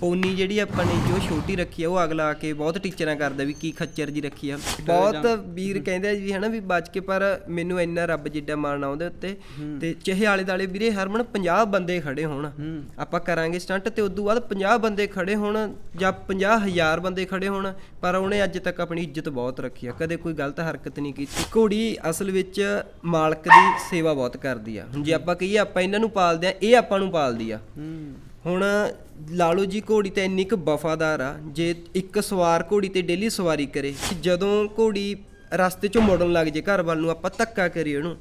ਪੌਨੀ ਜਿਹੜੀ ਆਪਾਂ ਨੇ ਜੋ ਛੋਟੀ ਰੱਖੀ ਆ ਉਹ ਅਗਲਾ ਆ ਕੇ ਬਹੁਤ ਟੀਚਰਾਂ ਕਰਦਾ ਵੀ ਕੀ ਖੱਚਰ ਜੀ ਰੱਖੀ ਆ। ਬਹੁਤ ਵੀਰ ਕਹਿੰਦੇ ਆ ਜੀ ਹਨਾ ਵੀ ਬਚ ਕੇ ਪਰ ਮੈਨੂੰ ਇੰਨਾ ਰੱਬ ਜਿੱਡਾ ਮਾਣਨਾ ਉਹਦੇ ਉੱਤੇ। ਤੇ ਚਾਹੇ ਆਲੇ ਦਾਲੇ ਵੀਰੇ ਹਰਮਨ 50 ਬੰਦੇ ਖੜੇ ਹੋਣ। ਆਪਾਂ ਕਰਾਂਗੇ ਸਟੰਟ ਤੇ ਉਦੋਂ ਬਾਅਦ 50 ਬੰਦੇ ਖੜੇ ਹੋਣ ਜਾਂ 50000 ਬੰਦੇ ਖੜੇ ਹੋਣ ਪਰ ਉਹਨੇ ਅੱਜ ਤੱਕ ਆਪਣੀ ਇੱਜ਼ਤ ਬਹੁਤ ਰੱਖੀ ਆ। ਕਦੇ ਕੋਈ ਗਲਤ ਹਰਕਤ ਨਹੀਂ ਕੀਤੀ। ਘੋੜੀ ਅਸਲ ਵਿੱਚ ਮਾਲਕ ਦੀ ਸੇਵਾ ਬਹੁਤ ਕਰਦੀ ਆ। ਹੁਣ ਜੇ ਆਪਾਂ ਕਹੀਏ ਆਪਾਂ ਇਹਨਾਂ ਨੂੰ ਪਾਲਦੇ ਆ ਇਹ ਆਪਾਂ ਨੂੰ ਪਾਲਦੀ ਆ। ਹੁਣ ਲਾਲੋ ਜੀ ਘੋੜੀ ਤਾਂ ਇੰਨੀ ਕੁ ਵਫਾਦਾਰ ਆ ਜੇ ਇੱਕ ਸਵਾਰ ਘੋੜੀ ਤੇ ਡੇਲੀ ਸਵਾਰੀ ਕਰੇ ਕਿ ਜਦੋਂ ਘੋੜੀ ਰਸਤੇ ਚੋਂ ਮੁੜਨ ਲੱਗ ਜੇ ਘਰ ਵੱਲ ਨੂੰ ਆਪਾਂ ਧੱਕਾ ਕਰੀਏ ਉਹਨੂੰ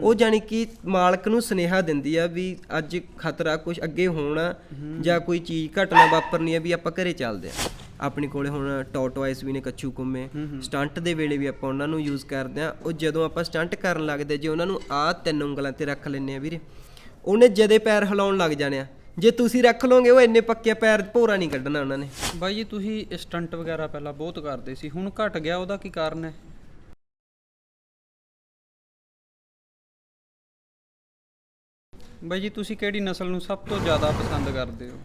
ਉਹ ਜਾਨੀ ਕਿ ਮਾਲਕ ਨੂੰ ਸੁਨੇਹਾ ਦਿੰਦੀ ਆ ਵੀ ਅੱਜ ਖਤਰਾ ਕੁਝ ਅੱਗੇ ਹੋਣਾ ਜਾਂ ਕੋਈ ਚੀਜ਼ ਘਟਨਾ ਵਾਪਰਨੀ ਆ ਵੀ ਆਪਾਂ ਘਰੇ ਚੱਲਦੇ ਆ। ਆਪਣੇ ਕੋਲੇ ਹੁਣ ਟੋਟਵਾਈਸ ਵੀ ਨੇ ਕੱਛੂ ਕੁੰਮੇ ਸਟੰਟ ਦੇ ਵੇਲੇ ਵੀ ਆਪਾਂ ਉਹਨਾਂ ਨੂੰ ਯੂਜ਼ ਕਰਦੇ ਆ। ਉਹ ਜਦੋਂ ਆਪਾਂ ਸਟੰਟ ਕਰਨ ਲੱਗਦੇ ਜੇ ਉਹਨਾਂ ਨੂੰ ਆਹ ਤਿੰਨ ਉਂਗਲਾਂ ਤੇ ਰੱਖ ਲੈਨੇ ਆ ਵੀਰੇ ਉਹਨੇ ਜਦੇ ਪੈਰ ਹਿਲਾਉਣ ਲੱਗ ਜਾਣੇ ਆ ਜੇ ਤੁਸੀਂ ਰੱਖ ਲਓਗੇ ਉਹ ਇੰਨੇ ਪੱਕੇ ਪੈਰ ਭੋਰਾ ਨਹੀਂ ਕੱਢਣਾ ਉਹਨਾਂ ਨੇ। ਬਾਈ ਜੀ ਤੁਸੀਂ ਸਟੰਟ ਵਗੈਰਾ ਪਹਿਲਾਂ ਬਹੁਤ ਕਰਦੇ ਸੀ ਹੁਣ ਘਟ ਗਿਆ ਉਹਦਾ ਕੀ ਕਾਰਨ ਹੈ? ਬਾਈ ਜੀ ਤੁਸੀਂ ਕਿਹੜੀ ਨਸਲ ਨੂੰ ਸਭ ਤੋਂ ਜ਼ਿਆਦਾ ਪਸੰਦ ਕਰਦੇ ਹੋ?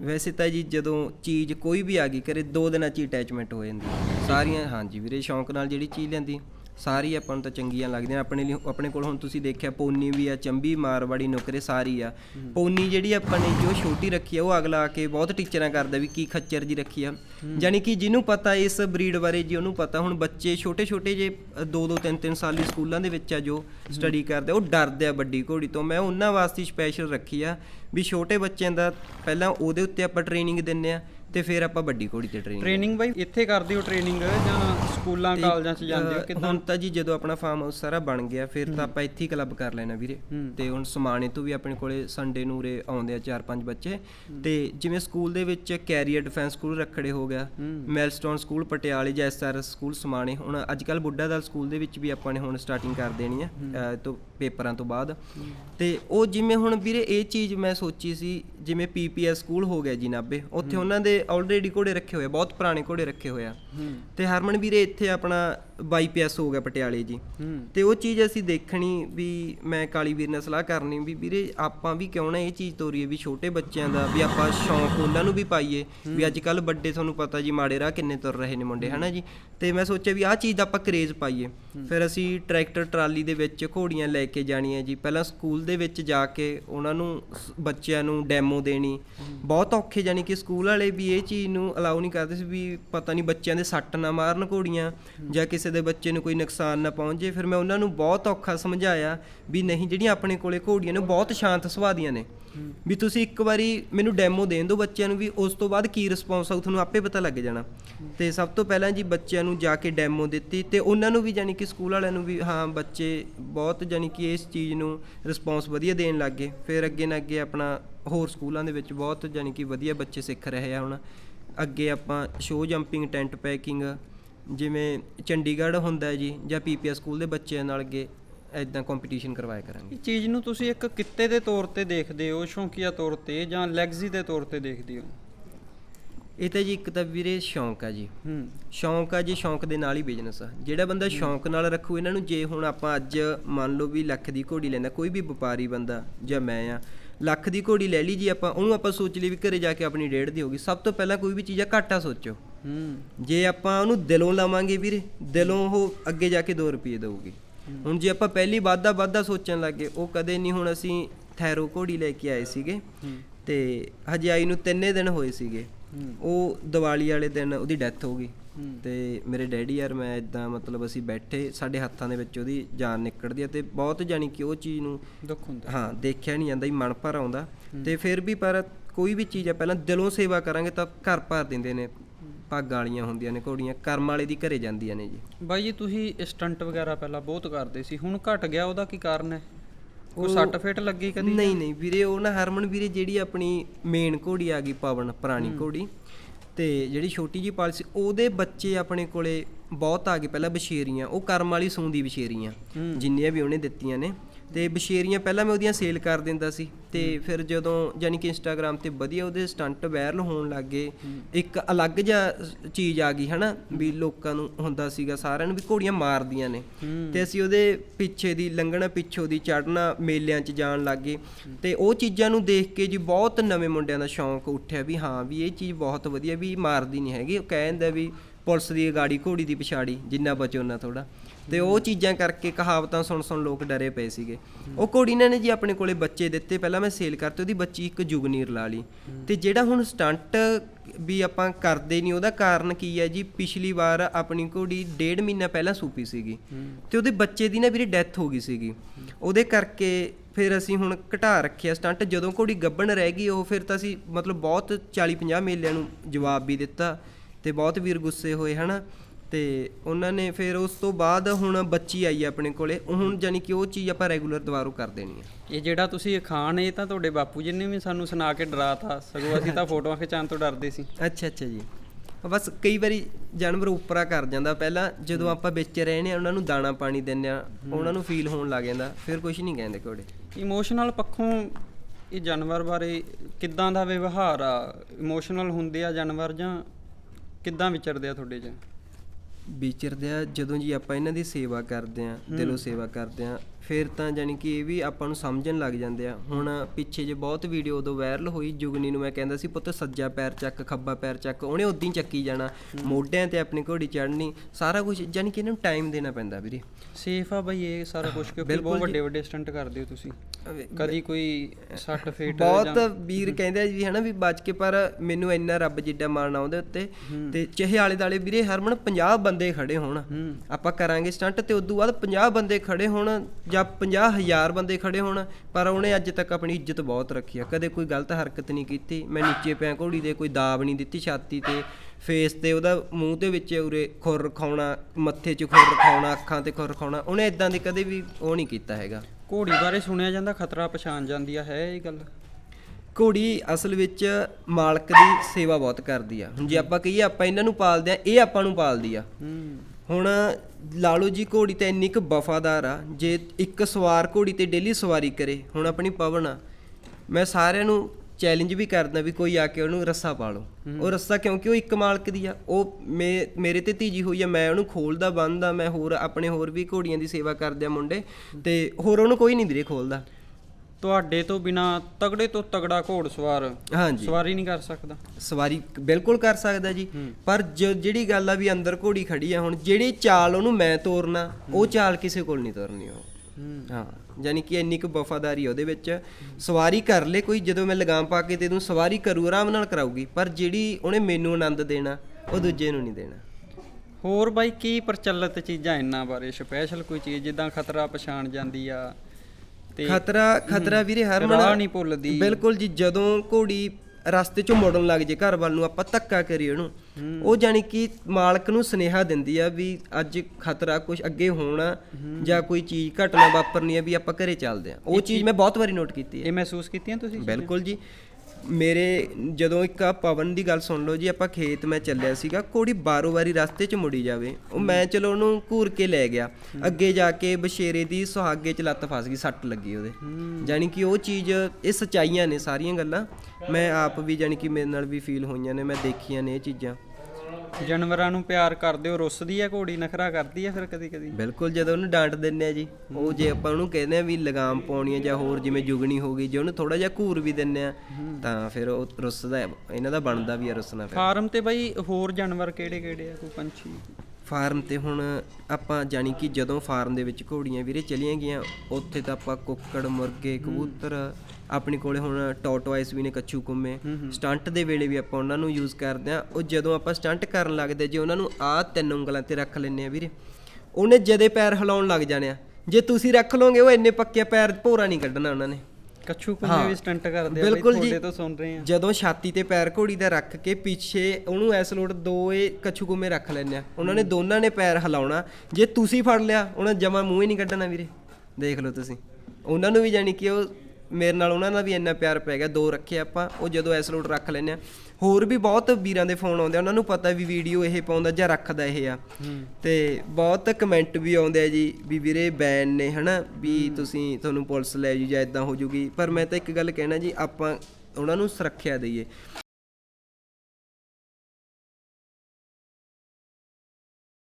ਵੈਸੇ ਤਾਂ ਜੀ ਜਦੋਂ ਚੀਜ਼ ਕੋਈ ਵੀ ਆ ਗਈ ਕਰੇ ਦੋ ਦਿਨਾਂ ਚ ਹੀ ਅਟੈਚਮੈਂਟ ਹੋ ਜਾਂਦੀ। ਹੈ। ਸਾਰੀਆਂ ਹਾਂਜੀ ਵੀਰੇ ਸ਼ੌਂਕ ਨਾਲ ਜਿਹੜੀ ਚੀਜ਼ ਲੈਂਦੀ ਸਾਰੀ ਆਪਾਂ ਨੂੰ ਤਾਂ ਚੰਗੀਆਂ ਲੱਗਦੀਆਂ ਆਪਣੇ ਲਈ ਆਪਣੇ ਕੋਲ ਹੁਣ ਤੁਸੀਂ ਦੇਖਿਆ ਪੌਨੀ ਵੀ ਆ ਚੰਬੀ ਮਾਰਵਾੜੀ ਨੁਕਰੇ ਸਾਰੀ ਆ। ਪੌਨੀ ਜਿਹੜੀ ਆਪਾਂ ਨੇ ਜੋ ਛੋਟੀ ਰੱਖੀ ਆ ਉਹ ਅਗਲਾ ਆ ਕੇ ਬਹੁਤ ਟੀਚਰਾਂ ਕਰਦਾ ਵੀ ਕੀ ਖੱਚਰ ਜੀ ਰੱਖੀ ਆ। ਯਾਨੀ ਕਿ ਜਿਹਨੂੰ ਪਤਾ ਇਸ ਬਰੀਡ ਬਾਰੇ ਜੀ ਉਹਨੂੰ ਪਤਾ। ਹੁਣ ਬੱਚੇ ਛੋਟੇ ਛੋਟੇ ਜੇ 2 2 3 3 ਸਾਲੀ ਸਕੂਲਾਂ ਦੇ ਵਿੱਚ ਆ ਜੋ ਸਟੱਡੀ ਕਰਦੇ ਉਹ ਡਰਦੇ ਆ ਵੱਡੀ ਘੋੜੀ ਤੋਂ। ਮੈਂ ਉਹਨਾਂ ਵਾਸਤੇ ਸਪੈਸ਼ਲ ਰੱਖੀ ਆ ਵੀ ਛੋਟੇ ਬੱਚਿਆਂ ਦਾ ਪਹਿਲਾਂ ਉਹਦੇ ਉੱਤੇ ਆਪਾਂ ਟ੍ਰੇਨਿੰਗ ਦਿੰਨੇ ਆ। ਤੇ ਫਿਰ ਆਪਾਂ ਵੱਡੀ ਘੋੜੀ ਤੇ ਟ੍ਰੇਨਿੰਗ ਟ੍ਰੇਨਿੰਗ ਬਾਈ ਇੱਥੇ ਕਰਦੇ ਹੋ ਟ੍ਰੇਨਿੰਗ ਜਾਂ ਸਕੂਲਾਂ ਕਾਲਜਾਂ 'ਚ ਜਾਂਦੇ ਹੋ? ਕਿਦਾਂ? ਹੁਣ ਤਾਂ ਜੀ ਜਦੋਂ ਆਪਣਾ ਫਾਰਮ ਹਾਊਸ ਸਾਰਾ ਬਣ ਗਿਆ ਫਿਰ ਤਾਂ ਆਪਾਂ ਇੱਥੇ ਹੀ ਕਲੱਬ ਕਰ ਲੈਣਾ ਵੀਰੇ। ਤੇ ਹੁਣ ਸਮਾਣੇ ਤੋਂ ਵੀ ਆਪਣੇ ਕੋਲੇ ਸੰਡੇ ਨੂੰ ਉਰੇ ਆਉਂਦੇ ਆ ਚਾਰ ਪੰਜ ਬੱਚੇ। ਤੇ ਜਿਵੇਂ ਸਕੂਲ ਦੇ ਵਿੱਚ ਕੈਰੀਅਰ ਡਿਫੈਂਸ ਸਕੂਲ ਰੱਖੜੇ ਹੋ ਗਿਆ ਮੈਲਸਟੋਨ ਸਕੂਲ ਪਟਿਆਲੇ ਜਾਂ ਐਸਆਰਐਸ ਸਕੂਲ ਸਮਾਣੇ। ਹੁਣ ਅੱਜ ਕੱਲ ਬੁੱਢਾ ਦਲ ਸਕੂਲ ਦੇ ਵਿੱਚ ਵੀ ਆਪਾਂ ਨੇ ਹੁਣ ਸਟਾਰਟਿੰਗ ਕਰ ਦੇਣੀ ਅਹ ਤੋਂ ਪੇਪਰਾਂ ਤੋਂ ਬਾਅਦ। ਤੇ ਉਹ ਜਿਵੇਂ ਹੁਣ ਵੀਰੇ ਇਹ ਚੀਜ਼ ਮੈਂ ਸੋਚੀ ਸੀ ਜਿਵੇਂ ਪੀਪੀਐਸ ਸਕੂਲ ਹੋ ਗਿਆ ਜੀ ਨਾਬੇ ਉੱਥੇ ਉਹਨਾਂ ਦੇ ਆਲਰੇਡੀ ਘੋੜੇ ਰੱਖੇ ਹੋਏ ਆ ਬਹੁਤ ਪੁਰਾਣੇ ਘੋੜੇ ਰੱਖੇ ਹੋਏ ਆ। ਤੇ ਹਰਮਨ ਵੀਰੇ ਇੱਥੇ ਆਪਣਾ ਬਾਈਪੀਐਸ ਹੋ ਗਿਆ ਪਟਿਆਲੇ ਜੀ। ਤੇ ਉਹ ਚੀਜ਼ ਅਸੀਂ ਦੇਖਣੀ ਵੀ ਮੈਂ ਕਾਲੀ ਵੀਰ ਨਾਲ ਸਲਾਹ ਕਰਨੀ ਵੀ ਵੀਰੇ ਆਪਾਂ ਵੀ ਕਿਉਂ ਨਾ ਇਹ ਚੀਜ਼ ਤੋਰੀਏ ਵੀ ਛੋਟੇ ਬੱਚਿਆਂ ਦਾ ਵੀ ਆਪਾਂ ਸ਼ੌਂਕ ਉਹਨਾਂ ਨੂੰ ਵੀ ਪਾਈਏ। ਵੀ ਅੱਜ ਕੱਲ ਵੱਡੇ ਤੁਹਾਨੂੰ ਪਤਾ ਜੀ ਮਾੜੇ ਰਾਹ ਕਿੰਨੇ ਤੁਰ ਰਹੇ ਨੇ ਮੁੰਡੇ ਹਨਾ ਜੀ? ਤੇ ਮੈਂ ਸੋਚਿਆ ਵੀ ਆਹ ਚੀਜ਼ ਦਾ ਆਪਾਂ ਕਰੇਜ਼ ਪਾਈਏ। ਫਿਰ ਅਸੀਂ ਟਰੈਕਟਰ ਟਰਾਲੀ ਦੇ ਵਿੱਚ ਘੋੜੀਆਂ ਲੈ ਕੇ ਜਾਣੀਆਂ ਜੀ। ਪਹਿਲਾਂ ਸਕੂਲ ਦੇ ਵਿੱਚ ਜਾ ਕੇ ਉਹਨਾਂ ਨੂੰ ਬੱਚਿਆਂ ਨੂੰ ਡੈਮੋ ਦੇਣੀ। ਬਹੁਤ ਔਖੇ ਜਾਨੀ ਕਿ ਸਕੂਲ ਵਾਲੇ ਵੀ ਇਹ ਚੀਜ਼ ਨੂੰ ਅਲਾਉ ਨਹੀਂ ਕਰਦੇ ਸੀ ਵੀ ਪਤਾ ਨਹੀਂ ਬੱਚਿਆਂ ਦੇ ਸੱਟ ਨਾ ਮਾਰਨ ਘੋੜੀਆਂ ਜਾਂ ਕਿਸੇ ਦੇ ਬੱਚੇ ਨੂੰ ਕੋਈ ਨੁਕਸਾਨ ਨਾ ਪਹੁੰਚ ਜੇ, ਫਿਰ ਮੈਂ ਉਹਨਾਂ ਨੂੰ ਬਹੁਤ ਔਖਾ ਸਮਝਾਇਆ ਵੀ ਨਹੀਂ, ਜਿਹੜੀਆਂ ਆਪਣੇ ਕੋਲੇ ਘੋੜੀਆਂ ਨੇ ਉਹ ਬਹੁਤ ਸ਼ਾਂਤ ਸੁਭਾਅ ਦੀਆਂ ਨੇ। ਵੀ ਤੁਸੀਂ ਇੱਕ ਵਾਰੀ ਮੈਨੂੰ ਡੈਮੋ ਦੇਣ ਦਿਓ ਬੱਚਿਆਂ ਨੂੰ ਵੀ ਉਸ ਤੋਂ ਬਾਅਦ ਕੀ ਰਿਸਪੌਂਸ ਆਊ, ਤੁਹਾਨੂੰ ਆਪੇ ਪਤਾ ਲੱਗ ਜਾਣਾ। ਤੇ ਸਭ ਤੋਂ ਪਹਿਲਾਂ ਜੀ ਬੱਚਿਆਂ ਨੂੰ ਜਾ ਕੇ ਡੈਮੋ ਦਿੱਤੀ ਤੇ ਉਹਨਾਂ ਨੂੰ ਵੀ ਜਾਨੀ ਕਿ ਸਕੂਲ ਵਾਲਿਆਂ ਨੂੰ ਵੀ, ਹਾਂ, ਬੱਚੇ ਬਹੁਤ ਜਾਨੀ ਕਿ ਇਸ ਚੀਜ਼ ਨੂੰ ਰਿਸਪੌਂਸ ਵਧੀਆ ਦੇਣ ਲੱਗ ਗਏ। ਫਿਰ ਅੱਗੇ ਨਾ ਅੱਗੇ ਆਪਣਾ ਹੋਰ ਸਕੂਲਾਂ ਦੇ ਵਿੱਚ ਬਹੁਤ ਜਾਨੀ ਕਿ ਵਧੀਆ ਬੱਚੇ ਸਿੱਖ ਰਹੇ ਆ ਹੁਣ। ਅੱਗੇ ਆਪਾਂ ਸ਼ੋ ਜੰਪਿੰਗ ਟੈਂਟ ਪੈਕਿੰਗ ਜਿਵੇਂ ਚੰਡੀਗੜ੍ਹ ਹੁੰਦਾ ਜੀ ਜਾਂ ਪੀਪੀਐਸ ਸਕੂਲ ਦੇ ਬੱਚਿਆਂ ਨਾਲ ਅੱਗੇ ਐਦਾਂ ਕੰਪੀਟੀਸ਼ਨ ਕਰਵਾਇਆ ਕਰਾਂਗੇ। ਇਹ ਚੀਜ਼ ਨੂੰ ਤੁਸੀਂ ਇੱਕ ਕਿੱਤੇ ਦੇ ਤੌਰ ਤੇ ਦੇਖਦੇ ਹੋ ਸ਼ੌਂਕੀਆ ਤੌਰ ਤੇ ਜਾਂ ਲੈਗਜ਼ੀ ਦੇ ਤੌਰ ਤੇ ਦੇਖਦੇ ਹੋ? ਇਹ ਤਾਂ ਜੀ ਇੱਕ ਤਾਂ ਵੀਰੇ ਸ਼ੌਂਕ ਆ ਜੀ। ਹੂੰ। ਸ਼ੌਂਕ ਆ ਜੀ ਸ਼ੌਂਕ ਦੇ ਨਾਲ ਹੀ ਬਿਜ਼ਨਸ ਆ। ਜਿਹੜਾ ਬੰਦਾ ਸ਼ੌਂਕ ਨਾਲ ਰੱਖੂ ਇਹਨਾਂ ਨੂੰ ਜੇ ਹੁਣ ਆਪਾਂ ਅੱਜ ਮੰਨ ਲਓ ਵੀ ਲੱਖ ਦੀ ਘੋੜੀ ਲੈਂਦਾ ਕੋਈ ਵੀ ਵਪਾਰੀ ਬੰਦਾ ਜਾਂ ਮੈਂ ਆ ਲੱਖ ਦੀ ਘੋੜੀ ਲੈ ਲਈ ਜੀ ਆਪਾਂ ਉਹਨੂੰ ਆਪਾਂ ਸੋਚ ਲਈ ਵੀ ਘਰੇ ਜਾ ਕੇ ਆਪਣੀ ਡੇਢ ਦੀ ਹੋਗੀ ਸਭ ਤੋਂ ਪਹਿਲਾਂ ਕੋਈ ਵੀ ਚੀਜ਼ ਆ ਘਾਟਾ ਸੋਚੋ। ਹੂੰ। ਜੇ ਆਪਾਂ ਉਹਨੂੰ ਦਿਲੋਂ ਲਾਵਾਂਗੇ ਵੀਰੇ ਦਿਲੋਂ ਉਹ ਅੱਗੇ ਜਾ ਕੇ 2 ਰੁਪਏ ਦੇਊਗੀ। ਹੁਣ ਜੇ ਆਪਾਂ ਪਹਿਲੀ ਵਾਧਾ ਵਾਧਾ ਸੋਚਣ ਲੱਗੇ ਉਹ ਕਦੇ ਨਹੀਂ ਹੁਣ ਅਸੀਂ ਥੈਰੋ ਘੋੜੀ ਲੈ ਕੇ ਆਏ ਸੀਗੇ ਤੇ ਹਜੇ ਆਈ ਨੂੰ ਤਿੰਨੇ ਦਿਨ ਹੋਏ ਸੀਗੇ। ਉਹ ਦੀਵਾਲੀ ਵਾਲੇ ਦਿਨ ਉਹਦੀ ਡੈਥ ਹੋ ਗਈ। ਤੇ ਮੇਰੇ ਡੈਡੀ ਯਾਰ ਮੈਂ ਇਦਾਂ ਮਤਲਬ ਅਸੀਂ ਬੈਠੇ ਸਾਡੇ ਹੱਥਾਂ ਦੇ ਵਿੱਚ ਉਹਦੀ ਜਾਨ ਨਿਕਲਦੀ ਆ ਤੇ ਬਹੁਤ ਜਾਨੀ ਕਿ ਉਹ ਚੀਜ਼ ਨੂੰ ਦੁੱਖ ਹੁੰਦਾ। ਹਾਂ ਦੇਖਿਆ ਨਹੀਂ ਜਾਂਦਾ ਹੀ ਮਨ ਭਰ ਆਉਂਦਾ। ਤੇ ਫਿਰ ਵੀ ਪਰ ਕੋਈ ਵੀ ਚੀਜ਼ ਆ ਪਹਿਲਾਂ ਦਿਲੋਂ ਸੇਵਾ ਕਰਾਂਗੇ ਤਾਂ ਘਰ ਭਰ ਦਿੰਦੇ ਨੇ। ਭਾਗਾਂ ਵਾਲੀਆਂ ਹੁੰਦੀਆਂ ਨੇ ਘੋੜੀਆਂ ਕਰਮ ਵਾਲੇ ਦੀ ਘਰੇ ਜਾਂਦੀਆਂ ਨੇ ਜੀ। ਬਾਈ ਜੀ ਤੁਸੀਂ ਸਟੰਟ ਵਗੈਰਾ ਪਹਿਲਾਂ ਬਹੁਤ ਕਰਦੇ ਸੀ ਹੁਣ ਘਟ ਗਿਆ ਉਹਦਾ ਕੀ ਕਾਰਨ ਹੈ? ਉਹ- ਸੱਟ ਫੇਟ ਲੱਗੀ ਕਦੀ? ਨਹੀਂ ਨਹੀਂ ਵੀਰੇ ਉਹ ਨਾ ਹਰਮਨ ਵੀਰੇ ਜਿਹੜੀ ਆਪਣੀ ਮੇਨ ਘੋੜੀ ਆ ਗਈ ਪਵਨ ਪੁਰਾਣੀ ਘੋੜੀ। ਤੇ ਜਿਹੜੀ ਛੋਟੀ ਜੀ ਪਾਲਸੀ ਉਹਦੇ ਬੱਚੇ ਆਪਣੇ ਕੋਲੇ ਬਹੁਤ ਆ ਗਏ ਪਹਿਲਾਂ ਬਸ਼ੇਰੀਆਂ ਉਹ ਕਰਮ ਵਾਲੀ ਸੂੰਦੀ ਬਸ਼ੇਰੀਆਂ ਜਿੰਨੀਆਂ ਵੀ ਉਹਨੇ ਦਿੱਤੀਆਂ ਨੇ। ਤੇ ਬਸ਼ੇਰੀਆਂ ਪਹਿਲਾਂ ਮੈਂ ਉਹਦੀਆਂ ਸੇਲ ਕਰ ਦਿੰਦਾ ਸੀ ਤੇ ਫਿਰ ਜਦੋਂ ਯਾਨੀ ਕਿ ਇੰਸਟਾਗ੍ਰam ਤੇ ਵਧੀਆ ਉਹਦੇ ਸਟੰਟ ਵਾਇਰਲ ਹੋਣ ਲੱਗ ਗਏ, ਇੱਕ ਅਲੱਗ ਜਿਹਾ ਚੀਜ਼ ਆ ਗਈ, ਹਨਾ, ਵੀ ਲੋਕਾਂ ਨੂੰ ਹੁੰਦਾ ਸੀਗਾ ਸਾਰਿਆਂ ਨੂੰ ਵੀ ਘੋੜੀਆਂ ਮਾਰਦੀਆਂ ਨੇ। ਤੇ ਅਸੀਂ ਉਹਦੇ ਪਿੱਛੇ ਦੀ, ਲੰਘਣਾ ਪਿੱਛੋਂ ਦੀ ਚੜਨਾ ਮੇਲਿਆਂ 'ਚ ਜਾਣ ਲੱਗ ਗਏ। ਤੇ ਉਹ ਚੀਜ਼ਾਂ ਨੂੰ ਦੇਖ ਕੇ ਜੀ ਬਹੁਤ ਨਵੇਂ ਮੁੰਡਿਆਂ ਦਾ ਸ਼ੌਂਕ ਉੱਠਿਆ ਵੀ ਹਾਂ, ਵੀ ਇਹ ਚੀਜ਼ ਬਹੁਤ ਵਧੀਆ ਵੀ ਮਾਰਦੀ ਨਹੀਂ ਹੈਗੀ। ਉਹ ਕਹਿੰਦਾ ਵੀ ਪੁਲਿਸ ਦੀ ਗਾੜੀ ਘੋੜੀ ਦੀ ਪਿਛਾੜੀ, ਜਿੰਨਾ ਬਚੋ ਨਾ ਥੋੜਾ ਤੇ ਉਹ ਚੀਜ਼ਾਂ ਕਰਕੇ ਕਹਾਵਤਾਂ ਸੁਣ ਸੁਣ ਲੋਕ ਡਰੇ ਪਏ ਸੀਗੇ। ਉਹ ਘੋੜੀ ਨੇ ਜੀ ਆਪਣੇ ਕੋਲੇ ਬੱਚੇ ਦਿੱਤੇ, ਪਹਿਲਾਂ ਮੈਂ ਸੇਲ ਕਰਤੇ, ਉਹਦੀ ਬੱਚੀ ਇੱਕ ਜੁਗਨੀਰ ਲਾ ਲਈ। ਤੇ ਜਿਹੜਾ ਹੁਣ ਸਟੰਟ ਵੀ ਆਪਾਂ ਕਰਦੇ ਨਹੀਂ, ਉਹਦਾ ਕਾਰਨ ਕੀ ਹੈ ਜੀ? ਪਿਛਲੀ ਵਾਰ ਆਪਣੀ ਘੋੜੀ ਡੇਢ ਮਹੀਨਾ ਪਹਿਲਾਂ ਸੂਪੀ ਸੀਗੀ। ਤੇ ਉਹਦੇ ਬੱਚੇ ਦੀ ਨਾ ਵੀਰੇ ਡੈਥ ਹੋ ਗਈ ਸੀਗੀ। ਉਹਦੇ ਕਰਕੇ ਫਿਰ ਅਸੀਂ ਹੁਣ ਘਟਾ ਰੱਖਿਆ ਸਟੰਟ ਜਦੋਂ ਘੋੜੀ ਗੱਬਣ ਰਹਿ ਗਈ, ਉਹ ਫਿਰ ਤਾਂ ਅਸੀਂ ਮਤਲਬ ਬਹੁਤ 40 50 ਮੇਲਿਆਂ ਨੂੰ ਜਵਾਬ ਵੀ ਦਿੱਤਾ ਤੇ ਬਹੁਤ ਵੀਰ ਗੁੱਸੇ ਹੋਏ, ਹਨਾ? ਤੇ ਉਹਨਾਂ ਨੇ ਫਿਰ ਉਸ ਤੋਂ ਬਾਅਦ ਹੁਣ ਬੱਚੀ ਆਈ ਹੈ ਆਪਣੇ ਕੋਲੇ ਹੁਣ ਜਾਨੀ ਕਿ ਉਹ ਚੀਜ਼ ਆਪਾਂ ਰੈਗੂਲਰ ਦੁਬਾਰਾ ਕਰ ਦੇਣੀ ਹੈ ਇਹ ਜਿਹੜਾ ਤੁਸੀਂ ਅਖਾਣ ਇਹ ਤਾਂ ਤੁਹਾਡੇ ਬਾਪੂ ਜੀ ਨੇ ਵੀ ਸਾਨੂੰ ਸੁਣਾ ਕੇ ਡਰਾਤਾ ਸਗੋਂ ਅਸੀਂ ਤਾਂ ਫੋਟੋਆਂ ਖਿਚਾਉਣ ਤੋਂ ਡਰਦੇ ਸੀ। ਅੱਛਾ ਅੱਛਾ ਜੀ। ਬਸ ਕਈ ਵਾਰੀ ਜਾਨਵਰ ਉਪਰਾ ਕਰ ਜਾਂਦਾ ਪਹਿਲਾਂ ਜਦੋਂ ਆਪਾਂ ਵਿੱਚ ਰਹਿਣੇ ਆ ਉਹਨਾਂ ਨੂੰ ਦਾਣਾ ਪਾਣੀ ਦਿੰਨੇ ਆ ਉਹਨਾਂ ਨੂੰ ਫੀਲ ਹੋਣ ਲੱਗ ਜਾਂਦਾ ਫਿਰ ਕੁਝ ਨਹੀਂ ਕਹਿੰਦੇ ਘੋੜੇ। ਇਮੋਸ਼ਨਲ ਪੱਖੋਂ ਇਹ ਜਾਨਵਰ ਬਾਰੇ ਕਿੱਦਾਂ ਦਾ ਵਿਵਹਾਰ ਆ? ਇਮੋਸ਼ਨਲ ਹੁੰਦੇ ਆ ਜਾਨਵਰ ਜਾਂ ਕਿੱਦਾਂ ਵਿਚਰਦੇ ਆ ਤੁਹਾਡੇ 'ਚ? ਵਿਚਰਦੇ ਆ ਜਦੋਂ ਜੀ ਆਪਾਂ ਇਹਨਾਂ ਦੀ ਸੇਵਾ ਕਰਦੇ ਆ ਦਿਲੋਂ ਸੇਵਾ ਕਰਦੇ ਆ ਫਿਰ ਤਾਂ ਜਾਨੀ ਕਿ ਇਹ ਵੀ ਆਪਾਂ ਨੂੰ ਸਮਝਣ ਲੱਗ ਜਾਂਦੇ ਆ। ਹੁਣ ਪਿੱਛੇ ਜੇ ਬਹੁਤ ਵੀਡੀਓ ਉਦੋਂ ਵਾਇਰਲ ਹੋਈ ਜੁਗਨੀ ਨੂੰ ਮੈਂ ਕਹਿੰਦਾ ਸੀ ਪੁੱਤ ਸੱਜਾ ਪੈਰ ਚੱਕ ਖੱਬਾ ਪੈਰ ਚੱਕ ਉਹਨੇ ਉਦੋਂ ਹੀ ਚੱਕੀ ਜਾਣਾ। ਮੋਢਿਆਂ ਤੇ ਆਪਣੀ ਘੋੜੀ ਚੜਨੀ ਸਾਰਾ ਕੁਝ ਜਾਨੀ ਕਿ ਇਹਨਾਂ ਨੂੰ ਟਾਈਮ ਦੇਣਾ ਪੈਂਦਾ ਵੀਰੇ। ਸੇਫ ਆ ਬਈ ਇਹ ਸਾਰਾ ਕੁਝ ਕਿਉਂਕਿ ਬਹੁਤ। ਵੱਡੇ ਵੱਡੇ ਸਟੰਟ ਕਰਦੇ ਹੋ ਤੁਸੀਂ। ਕਦੀ ਕੋਈ ਸੱਟ ਫੇਟ ਬਹੁਤ ਵੀਰ ਕਹਿੰਦੇ ਜੀ ਹਨਾ ਵੀ ਬਚ ਕੇ ਪਰ ਮੈਨੂੰ ਇੰਨਾ ਰੱਬ ਜਿੱਡਾ ਮਾਣ ਆ ਉਹਦੇ ਉੱਤੇ। ਤੇ ਚਾਹੇ ਆਲੇ ਦਾਲੇ ਵੀਰੇ ਹਰਮਨ 50 ਬੰਦੇ ਖੜੇ ਹੋਣ। ਆਪਾਂ ਕਰਾਂਗੇ ਸਟੰਟ ਤੇ ਉਦੋਂ ਬਾਅਦ 50 ਬੰਦੇ ਖੜੇ ਹੋਣ ਜਾਂ 50000 ਬੰਦੇ ਖੜੇ ਹੋਣ ਪਰ ਉਹਨੇ ਅੱਜ ਤੱਕ ਆਪਣੀ ਇੱਜ਼ਤ ਬਹੁਤ ਰੱਖੀ ਆ। ਕਦੇ ਕੋਈ ਗਲਤ ਹਰਕਤ ਨਹੀਂ ਕੀਤੀ। ਮੈਂ ਨੀਚੇ ਪਿਆ ਘੋੜੀ ਦੇ ਕੋਈ ਦਾਬ ਨਹੀਂ ਦਿੱਤੀ ਛਾਤੀ ਤੇ ਫੇਸ ਤੇ ਉਹਦਾ ਮੂੰਹ ਦੇ ਵਿੱਚ ਉਰੇ ਖੁਰ ਰਖਾਉਣਾ ਮੱਥੇ 'ਚ ਖੁਰ ਰਖਾਉਣਾ ਅੱਖਾਂ ਤੇ ਖੁਰ ਰਖਾਉਣਾ ਉਹਨੇ ਇਦਾਂ ਦੇ ਕਦੇ ਵੀ ਉਹ ਨਹੀਂ ਕੀਤਾ ਹੈਗਾ। ਘੋੜੀ ਬਾਰੇ ਸੁਣਿਆ ਜਾਂਦਾ ਖਤਰਾ ਪਛਾਣ ਜਾਂਦੀ ਆ ਹੈ ਇਹ ਗੱਲ? ਘੋੜੀ ਅਸਲ ਵਿੱਚ ਮਾਲਕ ਦੀ ਸੇਵਾ ਬਹੁਤ ਕਰਦੀ ਆ। ਹੁਣ ਜੇ ਆਪਾਂ ਕਹੀਏ ਆਪਾਂ ਇਹਨਾਂ ਨੂੰ ਪਾਲਦੇ ਆ ਇਹ ਆਪਾਂ ਨੂੰ ਪਾਲਦੀ ਆ। ਹੂੰ। ਹੁਣ ਲਾ ਲਓ ਜੀ ਘੋੜੀ ਤਾਂ ਇੰਨੀ ਕੁ ਵਫਾਦਾਰ ਆ ਜੇ ਇੱਕ ਸਵਾਰ ਘੋੜੀ ਤੇ ਡੇਲੀ ਸਵਾਰੀ ਕਰੇ ਹੁਣ ਆਪਣੀ ਪਵਨ ਆ ਮੈਂ ਸਾਰਿਆਂ ਨੂੰ ਚੈਲੰਜ ਵੀ ਕਰਦਾ ਵੀ ਕੋਈ ਆ ਕੇ ਉਹਨੂੰ ਰੱਸਾ ਪਾ ਲਓ। ਉਹ ਰੱਸਾ ਕਿਉਂਕਿ ਉਹ ਇੱਕ ਮਾਲਕ ਦੀ ਆ ਉਹ ਮੇ- ਮੇਰੇ ਤੇ ਧੀਜੀ ਹੋਈ ਆ ਮੈਂ ਉਹਨੂੰ ਖੋਲਦਾ ਬੰਨਦਾ ਮੈਂ ਹੋਰ ਆਪਣੇ ਹੋਰ ਵੀ ਘੋੜੀਆਂ ਦੀ ਸੇਵਾ ਕਰਦੇ ਆ ਮੁੰਡੇ ਤੇ ਹੋਰ ਉਹਨੂੰ ਕੋਈ ਨਹੀਂ ਵੀਰੇ ਖੋਲਦਾ। ਤੁਹਾਡੇ ਤੋਂ ਬਿਨਾ ਤਗੜੇ ਤੋਂ ਤਗੜਾ ਘੋੜ ਸਵਾਰ ਹਾਂਜੀ। ਸਵਾਰੀ ਨਹੀਂ ਕਰ ਸਕਦਾ। ਸਵਾਰੀ ਬਿਲਕੁਲ ਕਰ ਸਕਦਾ ਜੀ। ਪਰ ਜਿਹੜੀ ਗੱਲ ਆ ਵੀ ਅੰਦਰ ਘੋੜੀ ਖੜੀ ਆ ਹੁਣ ਜਿਹੜੀ ਚਾਲ ਉਹਨੂੰ ਮੈਂ ਤੋਰਨਾ ਉਹ ਚਾਲ ਕਿਸੇ ਕੋਲ ਨਹੀਂ ਤੋਰਨੀ ਉਹ। ਹੂੰ। ਯਾਨੀ ਕਿ ਇੰਨੀ ਕੁ ਵਫਾਦਾਰੀ ਉਹਦੇ ਵਿੱਚ। ਸਵਾਰੀ ਕਰ ਲੇ ਕੋਈ ਜਦੋਂ ਮੈਂ ਲਗਾਮ ਪਾ ਕੇ ਦੇ ਦੂੰ ਸਵਾਰੀ ਕਰੂ ਆਰਾਮ ਨਾਲ ਕਰਾਊਗੀ ਪਰ ਜਿਹੜੀ ਉਹਨੇ ਮੈਨੂੰ ਆਨੰਦ ਦੇਣਾ ਉਹ ਦੂਜੇ ਨੂੰ ਨਹੀਂ ਦੇਣਾ। ਹੋਰ ਬਾਈ ਕੀ ਪ੍ਰਚਲਿਤ ਚੀਜ਼ਾਂ ਇਹਨਾਂ ਬਾਰੇ? ਸਪੈਸ਼ਲ ਕੋਈ ਚੀਜ਼ ਜਿੱਦਾਂ ਖਤਰਾ ਪਛਾਣ ਜਾਂਦੀ ਆ ਤੇ ਖਤਰਾ ਖਤਰਾ ਵੀਰੇ ਹਰਮਨ। ਰਾਹ ਨਹੀਂ ਭੁੱਲਦੀ। ਬਿਲਕੁਲ ਜੀ ਜਦੋਂ ਘੋੜੀ ਰਸਤੇ ਚੋਂ ਮੁੜਨ ਲੱਗ ਜੇ ਘਰ ਵੱਲ ਨੂੰ ਆਪਾਂ ਧੱਕਾ ਕਰੀਏ ਉਹਨੂੰ ਉਹ ਜਾਨੀ ਕਿ ਮਾਲਕ ਨੂੰ ਸੁਨੇਹਾ ਦਿੰਦੀ ਆ ਵੀ ਅੱਜ ਖਤਰਾ ਕੁਝ ਅੱਗੇ ਹੋਣਾ ਜਾਂ ਕੋਈ ਚੀਜ਼ ਘਟਨਾ ਵਾਪਰਨੀ ਆ ਵੀ ਆਪਾਂ ਘਰੇ ਚੱਲਦੇ ਆ। ਉਹ ਚੀਜ਼ ਮੈਂ ਬਹੁਤ ਵਾਰੀ ਨੋਟ ਕੀਤੀ ਹੈ ਇਹ ਮਹਿਸੂਸ ਕੀਤੀਆਂ ਤੁਸੀਂ ਬਿਲਕੁਲ ਜੀ। ਮੇਰੇ ਜਦੋਂ ਇੱਕ ਆ ਪਵਨ ਦੀ ਗੱਲ ਸੁਣ ਲਓ ਜੀ ਆਪਾਂ ਖੇਤ ਮੈਂ ਚੱਲਿਆ ਸੀਗਾ ਕੋੜੀ ਬਾਰੋ ਵਾਰੀ ਰਸਤੇ 'ਚ ਮੁੜੀ ਜਾਵੇ। ਉਹ ਮੈਂ ਚਲੋ ਉਹਨੂੰ ਘੂਰ ਕੇ ਲੈ ਗਿਆ। ਅੱਗੇ ਜਾ ਕੇ ਬਸ਼ੇਰੇ ਦੀ ਸੁਹਾਗੇ 'ਚ ਲੱਤ ਫਸ ਗਈ ਸੱਟ ਲੱਗੀ ਉਹਦੇ। ਜਾਨੀ ਕਿ ਉਹ ਚੀਜ਼ ਇਹ ਸਚਾਈਆਂ ਨੇ ਸਾਰੀਆਂ ਗੱਲਾਂ। ਮੈਂ ਆਪ ਵੀ ਜਾਨੀ ਕਿ ਮੇਰੇ ਨਾਲ ਵੀ ਫੀਲ ਹੋਈਆਂ ਨੇ ਮੈਂ ਦੇਖੀਆਂ ਨੇ ਇਹ ਚੀਜ਼ਾਂ। ਜਾਨਵਰਾਂ ਨੂੰ ਪਿਆਰ ਕਰਦੇ ਹੋ ਰੁੱਸਦੀ ਆ ਘੋੜੀ ਨਖਰਾ ਕਰਦੀ ਆ ਫਿਰ ਕਦੀ ਕਦੀ ਬਿਲਕੁਲ ਜਦੋਂ ਉਹਨੂੰ ਡਾਂਟ ਦਿੰਨੇ ਆ ਜੀ ਉਹ ਜੇ ਆਪਾਂ ਉਹਨੂੰ ਕਹਿੰਦੇ ਆ ਵੀ ਲਗਾਮ ਪਾਉਣੀ ਆ ਜਾਂ ਹੋਰ ਜਿਵੇਂ ਜੁਗਣੀ ਹੋ ਗਈ ਜੇ ਉਹਨੂੰ ਥੋੜਾ ਜਿਹਾ ਘੂਰ ਵੀ ਦਿੰਨੇ ਆ ਤਾਂ ਫਿਰ ਉਹ ਰੁੱਸਦਾ ਹੈ। ਇਹਨਾਂ ਦਾ ਬਣਦਾ ਵੀ ਆ ਰੁੱਸਣਾ ਫਿਰ ਫਾਰਮ ਤੇ ਬਾਈ ਹੋਰ ਜਾਨਵਰ ਕਿਹੜੇ ਕਿਹੜੇ ਆ ਕੋਈ ਪੰਛੀ ਫਾਰਮ ਤੇ ਹੁਣ ਆਪਾਂ ਜਾਣੀ ਕਿ ਜਦੋਂ ਫਾਰਮ ਦੇ ਵਿੱਚ ਘੋੜੀਆਂ ਵੀਰੇ ਚਲੀਆਂ ਗਈਆਂ ਉੱਥੇ ਤਾਂ ਆਪਾਂ ਕੁੱਕੜ ਮੁਰਗੇ ਕਬੂਤਰ ਆਪਣੇ ਕੋਲੇ ਹੁਣ ਟੋਟਵਾਈਸ ਵੀ ਨੇ ਕੱਛੂ ਕੁੰਮੇ। ਸਟੰਟ ਦੇ ਵੇਲੇ ਵੀ ਆਪਾਂ ਉਹਨਾਂ ਨੂੰ ਯੂਜ਼ ਕਰਦੇ ਆ ਉਹ ਜਦੋਂ ਆਪਾਂ ਸਟੰਟ ਕਰਨ ਲੱਗਦੇ ਜੇ ਉਹਨਾਂ ਨੂੰ ਆਹ ਤਿੰਨ ਉਂਗਲਾਂ ਤੇ ਰੱਖ ਲੈਨੇ ਆ ਵੀਰੇ ਉਹਨੇ ਜਦੇ ਪੈਰ ਹਿਲਾਉਣ ਲੱਗ ਜਾਣੇ ਆ। ਜੇ ਤੁਸੀਂ ਰੱਖ ਲਓਗੇ ਉਹ ਇੰਨੇ ਪੱਕੇ ਪੈਰ ਭੋਰਾ ਨਹੀਂ ਕੱਢਣਾ ਉਹਨਾਂ ਨੇ। ਕੱਛੂ ਕੁੰਮੇ ਵੀ ਸਟੰਟ ਕਰਦੇ ਆ ਬਿਲਕੁਲ ਜੀ। ਤੋਂ ਸੁਣ ਰਹੇ ਆ ਜਦੋਂ ਛਾਤੀ ਤੇ ਪੈਰ ਘੋੜੀ ਦਾ ਰੱਖ ਕੇ ਪਿੱਛੇ ਉਹਨੂੰ ਐਸ ਲੋਟ ਦੋ ਇਹ ਕੱਛੂ ਗੁੰਮੇ ਰੱਖ ਲੈਣੇ ਆ। ਉਹਨਾਂ ਨੇ ਦੋਨਾਂ ਨੇ ਪੈਰ ਹਿਲਾਉਣਾ। ਜੇ ਤੁਸੀਂ ਫੜ ਲਿਆ ਉਹਨਾਂ ਜਮਾ ਮੂੰਹ ਹੀ ਨਹੀਂ ਕੱਢਣਾ ਵੀਰੇ। ਦੇਖ ਲਓ ਤੁਸੀਂ। ਉਹਨਾਂ ਨੂੰ ਵੀ ਜਾਣੀ ਕਿ ਉਹ ਮੇਰੇ ਨਾਲ ਉਹਨਾਂ ਦਾ ਵੀ ਇੰਨਾ ਪਿਆਰ ਪੈ ਗਿਆ ਦੋ ਰੱਖੇ ਆਪਾਂ ਉਹ ਜਦੋਂ ਐਸਲੋਟ ਰੱਖ ਲੈਨੇ ਆ। ਹੋਰ ਵੀ ਬਹੁਤ ਵੀਰਾਂ ਦੇ ਫੋਨ ਆਉਂਦੇ ਆ ਉਹਨਾਂ ਨੂੰ ਪਤਾ ਵੀ ਵੀਡੀਓ ਇਹ ਪਾਉਂਦਾ ਜਾਂ ਰੱਖਦਾ ਇਹ ਆ। ਤੇ ਬਹੁਤ ਕਮੈਂਟ ਵੀ ਆਉਂਦੇ ਆ ਜੀ ਵੀ ਵੀਰੇ ਬੈਨ ਨੇ ਹਨਾ ਵੀ ਤੁਸੀਂ ਤੁਹਾਨੂੰ ਪੁਲਿਸ ਲੈ ਜੂ ਜਾਂ ਇਦਾਂ ਹੋ ਜੂਗੀ ਪਰ ਮੈਂ ਤਾਂ ਇੱਕ ਗੱਲ ਕਹਿਣਾ ਜੀ ਆਪਾਂ ਉਹਨਾਂ ਨੂੰ ਸੁਰੱਖਿਆ ਦਈਏ।